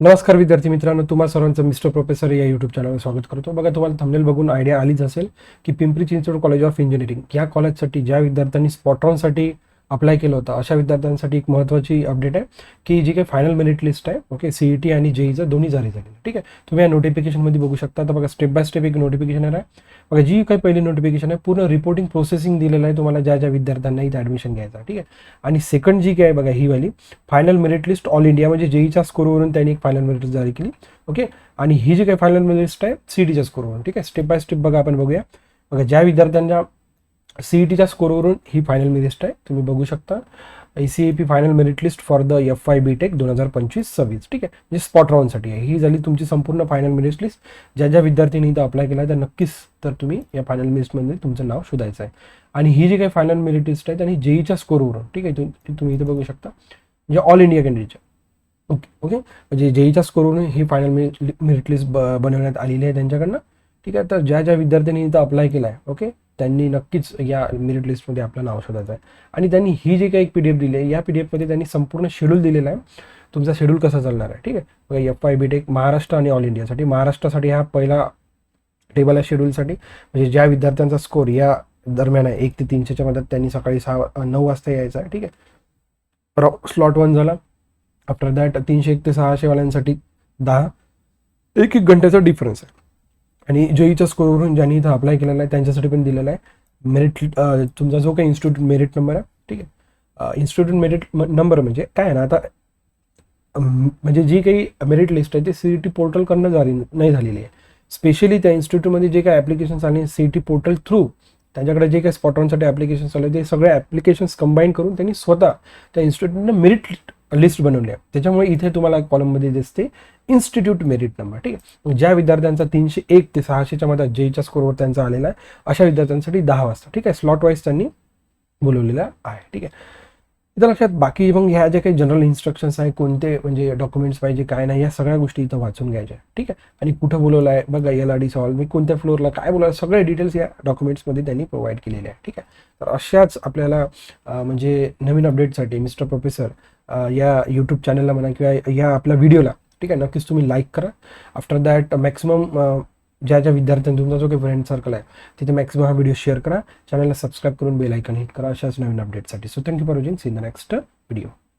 नमस्कार विद्यार्थी मित्रांनो तुम्हा सर्वांचं मिस्टर प्रोफेसर या यूट्यूब चॅनलवर स्वागत करतो. बघा तुम्हाला थंबनेल बघून आयडिया आलीच असेल की Pimpri Chinchwad college of engineering या कॉलेजसाठी ज्या विद्यार्थ्यांनी स्पॉटॉनसाठी अप्लाय केलं होतं. अशा विद्यार्थ्यांसाठी एक महत्त्वाची अपडेट आहे की जी काही फायनल मेरिट लिस्ट आहे ओके सी ई टी आणि जेईचं दोन्ही जारी झालेलं ठीक आहे? तुम्ही या नोटिफिकेशनमध्ये बघू शकता. तर बघा स्टेप बाय स्टेप एक नोटिफिकेशन आहे. बघा जी काही पहिली नोटिफिकेशन आहे पूर्ण रिपोर्टिंग प्रोसेसिंग दिलेलं आहे तुम्हाला ज्या ज्या विद्यार्थ्यांना इथे ॲडमिशन घ्यायचं ठीक आहे? आणि सेकंड जी काय आहे बघा ही वाली final merit list all India म्हणजे जेईच्या स्कोरवरून त्यांनी एक फायनल मेरिट जारी केली. ओके आणि ही जी काही फायनल मेरिट लिस्ट आहे सी टीच्या स्कोरवरून ठीक आहे? स्टेप बाय स्टेप बघा आपण बघूया. बघा ज्या विद्यार्थ्यांच्या सी ई टीच्या स्कोरवरून ही फायनल मेरिस्ट आहे. तुम्ही बघू शकता. E C A P final merit list for the F I B tech दोन हजार पंचवीस सव्वीस. ठीक आहे? म्हणजे स्पॉट राऊंडसाठी आहे. ही झाली तुमची संपूर्ण फायनल मेरिट लिस्ट ज्या ज्या विद्यार्थ्यांनी इथं अप्लाय केला आहे नक्कीच तर तुम्ही या फायनल लिस्टमध्ये तुमचं नाव शोधायचं आहे. आणि ही जी काही फायनल मेरिट लिस्ट आहे आणि जेईच्या स्कोरवरून ठीक आहे? तुम्ही इथं बघू शकता. म्हणजे ऑल इंडिया कॅन्डिडेटच्या ओके ओके म्हणजे जेईच्या स्कोरवरून ही फायनल मेरिट लिस्ट ब बनवण्यात आलेली आहे त्यांच्याकडनं. ठीक आहे? तर ज्या ज्या विद्यार्थ्यांनी इथं अप्लाय केला आहे ओके त्यांनी नक्कीच या मेरिट लिस्टमध्ये आपलं नाव शोधायचं आहे. आणि त्यांनी ही जी काही एक पी डी एफ दिली आहे या पी डी एफमध्ये त्यांनी संपूर्ण शेड्यूल दिलेला आहे. तुमचा शेड्यूल कसा चालणार आहे? ठीक आहे? बघा F I B tech Maharashtra आणि ऑल इंडियासाठी महाराष्ट्रासाठी हा पहिला टेबल आहे शेड्यूलसाठी म्हणजे ज्या विद्यार्थ्यांचा स्कोर या दरम्यान आहे एक ते तीनशेच्या मध्यात त्यांनी सकाळी सहा नऊ वाजता यायचा आहे. ठीक आहे? स्लॉट वन झाला. आफ्टर दॅट तीनशे एक ते सहाशेवाल्यांसाठी दहा. एक एक घंट्याचा डिफरन्स आहे. आणि जेईच्या स्कोरवरून ज्यांनी इथं अप्लाय केलेला आहे त्यांच्यासाठी पण दिलेला आहे. मेरिट तुमचा जो काही इन्स्टिट्यूट मेरिट नंबर आहे ठीक आहे. इन्स्टिट्यूट मेरिट नंबर म्हणजे काय आहे ना आता म्हणजे जी काही मेरिट लिस्ट आहे ती सी ई टी पोर्टलकडनं झाली नाही झालेली आहे. स्पेशली त्या इन्स्टिट्यूटमध्ये जे काही ॲप्लिकेशन्स आले C E T portal through त्यांच्याकडे जे काही स्पॉटॉनसाठी ॲप्लिकेशन्स आले ते सगळे ॲप्लिकेशन्स कंबाईन करून त्यांनी स्वतः त्या इन्स्टिट्यूटनं मेरिट लिस्ट बनवली आहे त्याच्यामुळे इथे तुम्हाला कॉलममध्ये दिसते इन्स्टिट्यूट मेरिट नंबर ठीक आहे? ज्या विद्यार्थ्यांचा तीनशे एक ते सहाशेच्या मध्ये जेईच्या स्कोरवर त्यांचा आलेला आहे अशा विद्यार्थ्यांसाठी दहा वाजता ठीक आहे? स्लॉट वाईज त्यांनी बोलवलेला आहे ठीक आहे? इथं लक्षात बाकी मग ह्या ज्या काही जनरल इन्स्ट्रक्शन्स आहे कोणते म्हणजे डॉक्युमेंट्स पाहिजे काय नाही या सगळ्या गोष्टी इथं वाचून घ्यायच्या. ठीक आहे? आणि कुठं बोलवलं आहे बघा एल आर डी सॉल्व मी कोणत्या फ्लोअरला काय बोलावलं सगळे डिटेल्स या डॉक्युमेंट्समध्ये त्यांनी प्रोव्हाइड केलेले आहे ठीक आहे? तर अशाच आपल्याला म्हणजे नवीन अपडेटसाठी मिस्टर प्रोफेसर या यूट्यूब चॅनलला म्हणा किंवा या आपल्या व्हिडिओला ठीक आहे? नक्कीच तुम्ही लाईक करा. आफ्टर दॅट मॅक्सिमम ज्या ज्या विद्यार्थ्यांनी तुमचा जो काही फ्रेंड सर्कल आहे तिथे मॅक्सिमम हा व्हिडिओ शेअर करा. चॅनलला सबस्क्राईब करून बेल आयकन हिट करा. अशाच नवीन अपडेटसाठी so thank you for watching see the next video